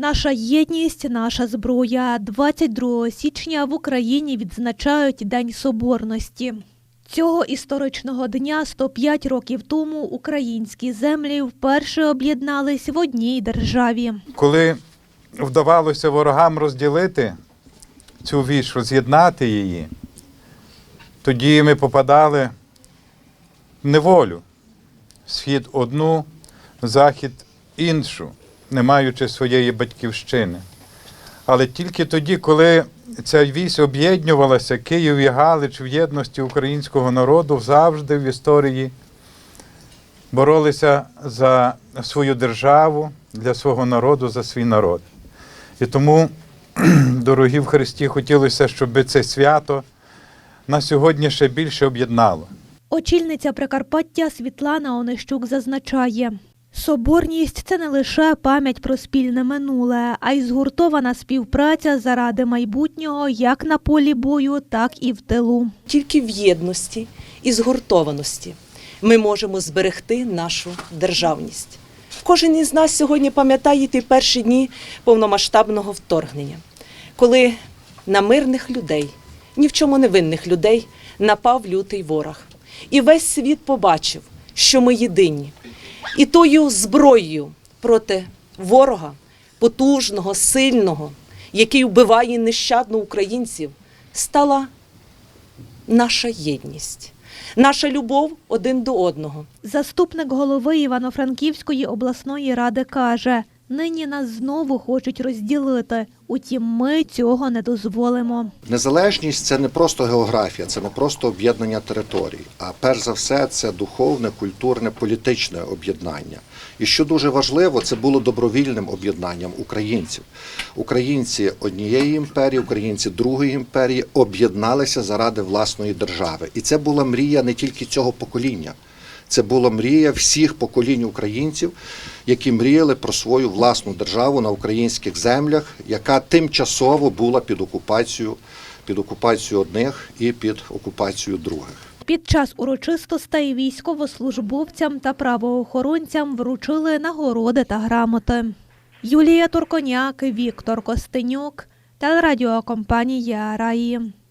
Наша єдність, наша зброя. 22 січня в Україні відзначають День Соборності. Цього історичного дня 105 років тому українські землі вперше об'єднались в одній державі. Коли вдавалося ворогам розділити цю віч, роз'єднати її, тоді ми попадали в неволю. Схід одну, захід іншу, не маючи своєї батьківщини. Але тільки тоді, коли ця вісь об'єднувалася, Київ і Галич в єдності українського народу завжди в історії боролися за свою державу, для свого народу, за свій народ. І тому, дорогі в Христі, хотілося, щоб це свято нас сьогодні ще більше об'єднало. Очільниця Прикарпаття Світлана Онищук зазначає. Соборність це не лише пам'ять про спільне минуле, а й згуртована співпраця заради майбутнього як на полі бою, так і в тилу. Тільки в єдності і згуртованості ми можемо зберегти нашу державність. Кожен із нас сьогодні пам'ятає ті перші дні повномасштабного вторгнення, коли на мирних людей, ні в чому не винних людей, напав лютий ворог. І весь світ побачив, що ми єдині. І тою зброєю проти ворога, потужного, сильного, який вбиває нещадно українців, стала наша єдність, наша любов один до одного. Заступник голови Івано-Франківської обласної ради каже: нині нас знову хочуть розділити. Утім, ми цього не дозволимо. Незалежність це не просто географія, це не просто об'єднання територій, а перш за все це духовне, культурне, політичне об'єднання. І що дуже важливо, це було добровільним об'єднанням українців. Українці однієї імперії, українці другої імперії об'єдналися заради власної держави. І це була мрія не тільки цього покоління. Це була мрія всіх поколінь українців, які мріяли про свою власну державу на українських землях, яка тимчасово була під окупацією, під окупацією одних і під окупацією других. Під час урочистостей військовослужбовцям та правоохоронцям вручили нагороди та грамоти. Юлія Турконяк, Віктор Костенюк, телерадіокомпанія Раї.